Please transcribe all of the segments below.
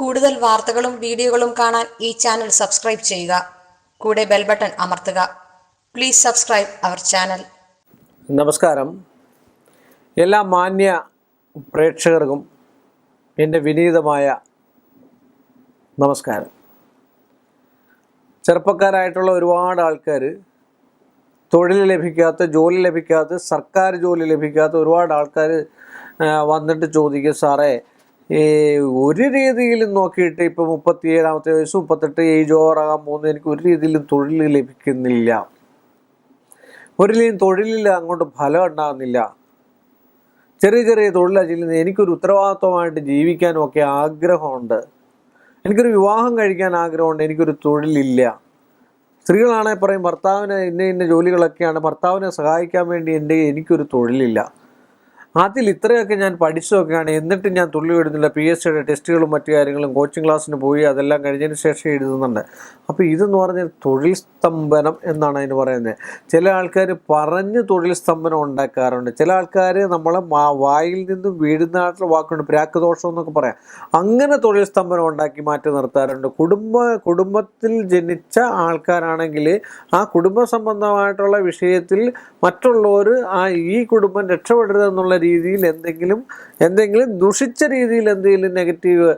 കൂടുതൽ വാർത്തകളും വീഡിയോകളും കാണാൻ ഈ ചാനൽ സബ്സ്ക്രൈബ് ചെയ്യുക. കൂടെ ബെൽ ബട്ടൺ അമർത്തുക. Please subscribe our channel. നമസ്കാരം. എല്ലാ മാന്യ പ്രേക്ഷകർക്കും എന്റെ വിനീതമായ നമസ്കാരം. ചെറുപ്പക്കാരായിട്ടുള്ള ഒരുപാട് ആൾക്കാർ തൊഴിൽ ലഭിക്കാത്ത ജോലി ലഭിക്കാത്ത സർക്കാർ ജോലി ലഭിക്കാത്ത ഒരുപാട് ആൾക്കാർ വന്നിട്ട് ചോദിക്കും സാറേ ഒരു രീതിയിലും നോക്കിയിട്ട് ഇപ്പോൾ മുപ്പത്തിയേഴാമത്തെ വയസ്സ് മുപ്പത്തെട്ട് ഏജ് ഓവറാകാൻ പോകുന്നു എനിക്ക് ഒരു രീതിയിലും തൊഴിൽ ലഭിക്കുന്നില്ല. ഒരു രീതിയിൽ തൊഴിലില്ല അങ്ങോട്ട് ഫലം ഉണ്ടാകുന്നില്ല. ചെറിയ ചെറിയ തൊഴിലാണ് ചെയ്യുന്നത് എനിക്കൊരു ഉത്തരവാദിത്വമായിട്ട് ജീവിക്കാനും ഒക്കെ ആഗ്രഹമുണ്ട്. എനിക്കൊരു വിവാഹം കഴിക്കാൻ ആഗ്രഹമുണ്ട് എനിക്കൊരു തൊഴിലില്ല. സ്ത്രീകളാണെങ്കിൽ പറയും ഭർത്താവിന് ഇന്ന ഇന്ന ജോലികളൊക്കെയാണ് ഭർത്താവിനെ സഹായിക്കാൻ വേണ്ടി എന്റെ എനിക്കൊരു തൊഴിലില്ല. അതിൽ ഇത്രയൊക്കെ ഞാൻ പഠിച്ചതൊക്കെയാണ്. എന്നിട്ട് ഞാൻ തുള്ളി വിടുന്നില്ല. പി എസ് സിയുടെ ടെസ്റ്റുകളും മറ്റു കാര്യങ്ങളും കോച്ചിങ് ക്ലാസ്സിന് പോയി അതെല്ലാം കഴിഞ്ഞതിന് ശേഷം എഴുതുന്നുണ്ട്. അപ്പോൾ ഇതെന്ന് പറഞ്ഞാൽ തൊഴിൽ സ്തംഭനം എന്നാണ് അതിന് പറയുന്നത്. ചില ആൾക്കാർ പറഞ്ഞ് തൊഴിൽ സ്തംഭനം ഉണ്ടാക്കാറുണ്ട്. ചില ആൾക്കാർ നമ്മൾ വായിൽ നിന്നും വീഴുന്നതായിട്ടുള്ള വാക്കുണ്ട്. പ്രാക്ക് ദോഷം എന്നൊക്കെ പറയാം. അങ്ങനെ തൊഴിൽ സ്തംഭനം ഉണ്ടാക്കി മാറ്റി നിർത്താറുണ്ട്. കുടുംബ കുടുംബത്തിൽ ജനിച്ച ആൾക്കാരാണെങ്കിൽ ആ കുടുംബ സംബന്ധമായിട്ടുള്ള വിഷയത്തിൽ മറ്റുള്ളവർ ആ ഈ കുടുംബം രക്ഷപ്പെടരുതെന്നുള്ള രീതിയിൽ എന്തെങ്കിലും എന്തെങ്കിലും ദുഷിച്ച രീതിയിൽ എന്തെങ്കിലും നെഗറ്റീവ്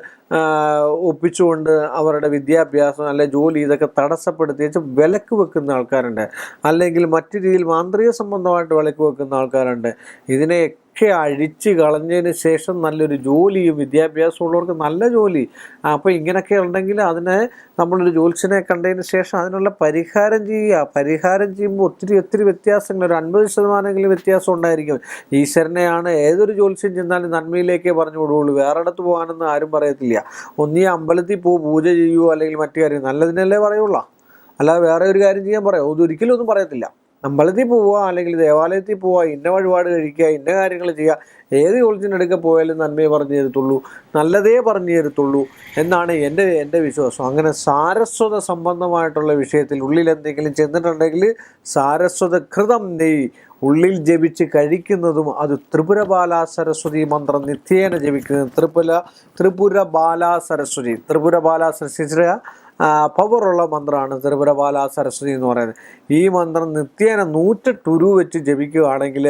ഒപ്പിച്ചുകൊണ്ട് അവരുടെ വിദ്യാഭ്യാസം അല്ലെ ജോലി ഇതൊക്കെ തടസ്സപ്പെടുത്തി വെച്ചാൽ വിലക്ക് വെക്കുന്ന ആൾക്കാരുണ്ട്. അല്ലെങ്കിൽ മറ്റു രീതിയിൽ മാന്ത്രിക സംബന്ധമായിട്ട് വിലക്ക് വെക്കുന്ന ആൾക്കാരുണ്ട്. ഇതിനെയൊക്കെ അഴിച്ച് കളഞ്ഞതിന് ശേഷം നല്ലൊരു ജോലിയും വിദ്യാഭ്യാസം ഉള്ളവർക്ക് നല്ല ജോലി. അപ്പോൾ ഇങ്ങനെയൊക്കെ ഉണ്ടെങ്കിൽ അതിനെ നമ്മളൊരു ജോലിസിനെ കണ്ടതിന് ശേഷം അതിനുള്ള പരിഹാരം ചെയ്യുക. പരിഹാരം ചെയ്യുമ്പോൾ ഒത്തിരി ഒത്തിരി വ്യത്യാസങ്ങൾ. ഒരു അൻപത് ശതമാനമെങ്കിലും വ്യത്യാസം ഉണ്ടായിരിക്കും. ഈശ്വരനെയാണ് ഏതൊരു ജ്യോത്സ്യം ചെന്നാലും നന്മയിലേക്കേ പറഞ്ഞു വിടുകയുള്ളൂ വേറെ ഇടത്ത് പോകാനൊന്നും ആരും പറയത്തില്ല. ഒന്നീ അമ്പലത്തിൽ പോ പൂജ ചെയ്യുവോ അല്ലെങ്കിൽ മറ്റു കാര്യം നല്ലതിനല്ലേ പറയുള്ളൂ. അല്ലാതെ വേറെ ഒരു കാര്യം ചെയ്യാൻ പറയാം. ഒരിക്കലും ഒന്നും പറയത്തില്ല. അമ്പലത്തിൽ പോവുക അല്ലെങ്കിൽ ദേവാലയത്തിൽ പോവുക ഇന്ന വഴിപാട് കഴിക്കുക ഇന്ന കാര്യങ്ങൾ ചെയ്യുക ഏത് കോളേജിനടുക്കെ പോയാലും നന്മയെ പറഞ്ഞു തരത്തുള്ളൂ നല്ലതേ പറഞ്ഞു തരത്തുള്ളൂ എന്നാണ് എന്റെ എന്റെ വിശ്വാസം. അങ്ങനെ സാരസ്വത സംബന്ധമായിട്ടുള്ള വിഷയത്തിൽ ഉള്ളിൽ എന്തെങ്കിലും ചെന്നിട്ടുണ്ടെങ്കിൽ സാരസ്വത കൃതം നെയ് ഉള്ളിൽ ജപിച്ച് കഴിക്കുന്നതും അത് ത്രിപുര ബാല സരസ്വതി മന്ത്രം നിത്യേന ജപിക്കുന്നത്. ത്രിപുര ത്രിപുര ബാല സരസ്വതി. ത്രിപുര ബാല സരസ്വതി പവറുള്ള മന്ത്രമാണ് ത്രിപുര ബാല സരസ്വതി എന്ന് പറയുന്നത്. ഈ മന്ത്രം നിത്യേന നൂറ്റെട്ട് ഉരു വെച്ച് ജപിക്കുകയാണെങ്കിൽ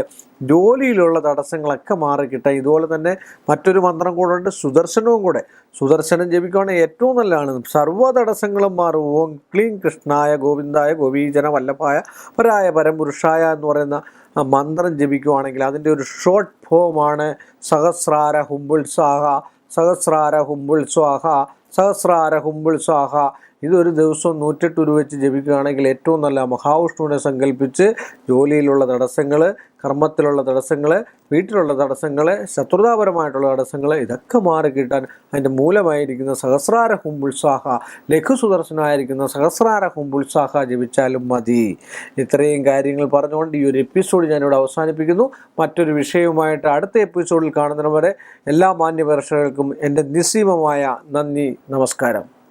ജോലിയിലുള്ള തടസ്സങ്ങളൊക്കെ മാറി കിട്ടാം ഇതുപോലെ തന്നെ മറ്റൊരു മന്ത്രം കൂടെ ഉണ്ട് സുദർശനവും കൂടെ. സുദർശനം ജപിക്കുകയാണെങ്കിൽ ഏറ്റവും നല്ലതാണ്. സർവ തടസ്സങ്ങളും മാറും. ഓം ക്ലീൻ കൃഷ്ണായ ഗോവിന്ദായ ഗോപീജന വല്ലഭായ പരായ പരംപുരുഷായ എന്ന് പറയുന്ന മന്ത്രം ജപിക്കുകയാണെങ്കിൽ അതിന്റെ ഒരു ഷോർട്ട് ഫോമാണ് സഹസ്രാര ഹുംബുൾ സ്വാഹ സഹസ്രാര ഹുംബുൾ സ്വാഹ സഹസ്രാര ഹുംബുൾ സ്വാഹ ഇതൊരു ദിവസം നൂറ്റെട്ട് രൂപ വെച്ച് ജപിക്കുകയാണെങ്കിൽ ഏറ്റവും നല്ല മഹാവിഷ്ണുവിനെ സങ്കല്പിച്ച് ജോലിയിലുള്ള തടസ്സങ്ങൾ കർമ്മത്തിലുള്ള തടസ്സങ്ങൾ വീട്ടിലുള്ള തടസ്സങ്ങൾ ശത്രുതാപരമായിട്ടുള്ള തടസ്സങ്ങൾ ഇതൊക്കെ മാറി കിട്ടാൻ അതിന്റെ മൂലമായിരിക്കുന്ന സഹസ്രാര ഹുംബുത്സാഹ ലഘു സുദർശനമായിരിക്കുന്ന സഹസ്രാര ഹുംബുത്സാഹ ജപിച്ചാലും മതി. ഇത്രയും കാര്യങ്ങൾ പറഞ്ഞുകൊണ്ട് ഈ ഒരു എപ്പിസോഡ് ഞാനിവിടെ അവസാനിപ്പിക്കുന്നു. മറ്റൊരു വിഷയവുമായിട്ട് അടുത്ത എപ്പിസോഡിൽ കാണുന്നവരെ എല്ലാ മാന്യപരക്ഷകർക്കും എന്റെ നിസ്സീമമായ നന്ദി നമസ്കാരം.